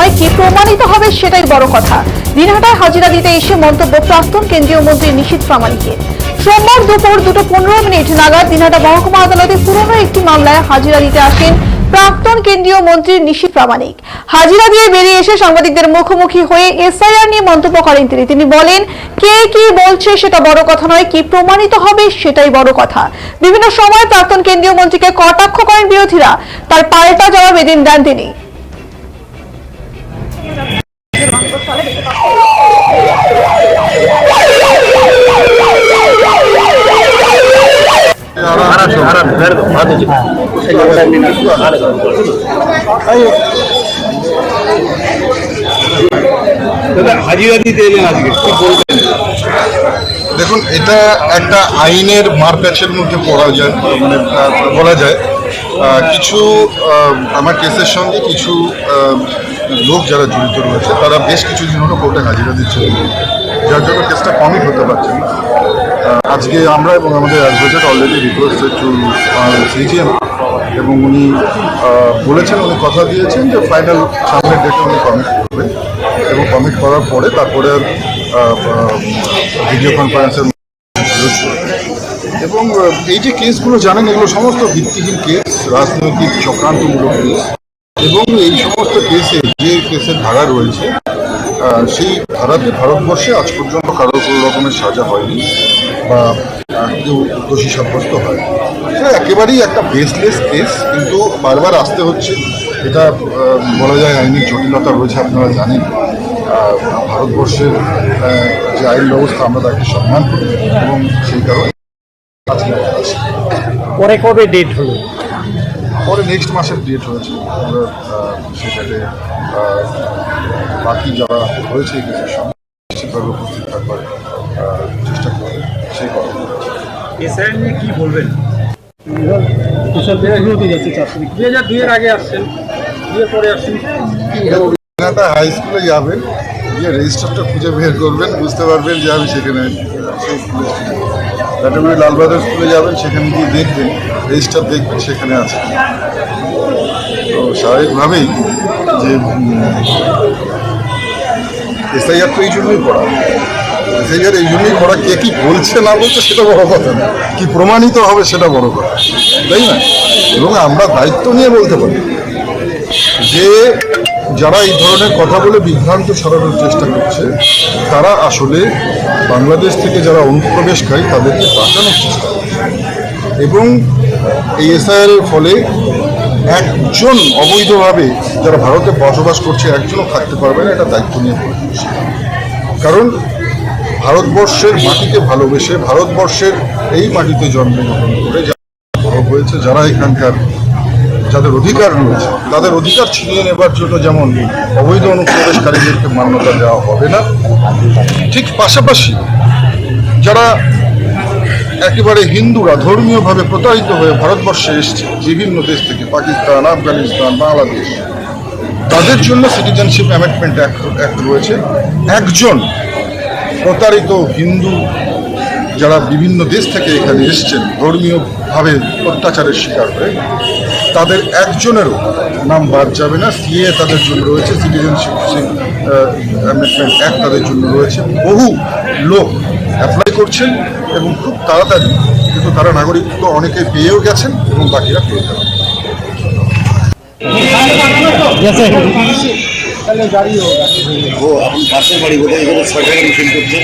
নয়, কি প্রমাণিত হবে সেটাই বড় কথা। দিনহাটায় হাজিরা দিতে এসে মন্তব্য প্রাক্তন কেন্দ্রীয় মন্ত্রী নিশীথ প্রামাণিকের। সোমবার দুপুর দুটো পনেরো মিনিট নাগাদ দিনহাটা মহকুমা আদালতে পুরনো একটি মামলায় হাজিরা দিতে আসেন প্রাক্তন কেন্দ্রীয় মন্ত্রী নিশীথ প্রামাণিক। হাজিরা দিয়ে বেরিয়ে এসে সাংবাদিকদের মুখোমুখি হয়ে এসআইআর নিয়ে মন্তব্য করেন তিনি। তিনি বলেন, কে কি বলছে সেটা বড় কথা নয়, কি প্রমাণিত হবে সেটাই বড় কথা। বিভিন্ন সময় প্রাক্তন কেন্দ্রীয় মন্ত্রীকে কটাক্ষ করেন বিরোধীরা। তার পাল্টা জবাব এদিন দেন তিনি। দাদা হাজিরা দিতে এলেন আজকে কি বলবেন? দেখুন এটা একটা আইনের মারপ্যাচের মধ্যে পড়া যায় মানে বলা যায়। কিছু আমার কেসের সঙ্গে কিছু লোক যারা জড়িত রয়েছে তারা বেশ কিছুদিন হলো কোর্টে হাজিরা দিচ্ছে। যার জন্য কেসটা কমিট হতে পারছে না। আজকে আমরা এবং আমাদের advocate already request to CJM এবং উনি বলেছেন, উনি কথা দিয়েছেন যে ফাইনাল সামনের ডেটে উনি কমিট করবেন এবং কমিট করার পরে তারপরে ভিডিও কনফারেন্সের এবং এই যে কেসগুলো জানেন, এগুলো সমস্ত ভিত্তিহীন কেস রাজনৈতিক চক্রান্তমূলক কেস এবং এই সমস্ত কেসে যে কেসের ধারা রয়েছে সেই ধারাতে ভারতবর্ষে আজ পর্যন্ত কারও কোনো রকমের সাজা হয়নি। বা কেউ দোষী সাব্যস্ত হয়। এটা একেবারেই একটা বেসলেস কেস কিন্তু বারবার আসতে হচ্ছে। এটা বলা যায় আইনি জটিলতা রয়েছে আপনারা জানেন। ভারতবর্ষের যে আইন ব্যবস্থা আমরা তাকে সম্মান করি এবং সেই কারণে পরে কবে ডেট হলো? পরে নেক্সট মাসের ডেট হয়েছে। আমরা সেটাতে বাকি যারা হয়েছে এই সঙ্গে নিশ্চিতভাবে উপস্থিত থাকবার আহ, চেষ্টা করবে সেই কথা এসআইআর নিয়ে কি বলবেন? চার হাজার দুইয়ের আগে আসছেন দুইয়ের পরে আসছেন। হাই স্কুলে যাবেন গিয়ে রেজিস্টারটা খুঁজে বের করবেন বুঝতে পারবেন যে আমি সেখানে ক্যাটাগরি লালবাজার স্কুলে যাবেন সেখানে গিয়ে দেখবেন রেজিস্টার দেখবেন সেখানে আছে তো স্বাভাবিকভাবেই যে এসআইআর তো এই জন্যই এসআইআর এই জন্যই করা কে কি বলছে না বলছে সেটা বড় কথা না। কি প্রমাণিত হবে সেটা বড় কথা। তাই না? এবং আমরা দায়িত্ব নিয়ে বলতে পারি। যে যারা এই ধরনের কথা বলে বিভ্রান্ত ছড়ানোর চেষ্টা করছে, তারা আসলে বাংলাদেশ থেকে যারা অনুপ্রবেশকারী, তাদেরকে বাঁচানোর চেষ্টা করছে। এবং এই এসআইআর এর ফলে একজন অবৈধভাবে যারা ভারতে বসবাস করছে, একজনও থাকতে পারবে না, এটা দায়িত্ব নিয়ে কারণ ভারতবর্ষের মাটিকে ভালোবেসে ভারতবর্ষের এই মাটিতে জন্মগ্রহণ করে যারা বড় হয়েছে, যারা এখানকার যাদের অধিকার রয়েছে, তাদের অধিকার ছিনিয়ে নেবার জন্য যেমন অবৈধ অনুপ্রবেশকারীদেরকে মান্যতা দেওয়া হবে না, ঠিক পাশাপাশি যারা একেবারে হিন্দুরা ধর্মীয়ভাবে প্রতারিত হয়ে ভারতবর্ষে এসছে, বিভিন্ন দেশ থেকে, পাকিস্তান, আফগানিস্তান, বাংলাদেশ, তাদের জন্য সিটিজেনশিপ অ্যামেন্ডমেন্ট অ্যাক্ট রয়েছে। একজন প্রতারিত হিন্দু যারা বিভিন্ন দেশ থেকে এখানে এসছেন ধর্মীয়ভাবে অত্যাচারের শিকার হয়ে, তাদের একজনেরও নাম বাদ যাবে না। সিএ তাদের জন্য রয়েছে, সিটিজেনশিপ অ্যামেন্ডমেন্ট অ্যাক্ট তাদের জন্য রয়েছে। বহু লোক অ্যাপ্লাই করছেন এবং খুব তাড়াতাড়ি, কিন্তু তারা নাগরিকত্ব অনেকে পেয়েও গেছেন এবং বাকিরা পেয়ে যাবেন। ও এখন পাশের বাড়ি এখানে ছয় টাকা মিশন করছে।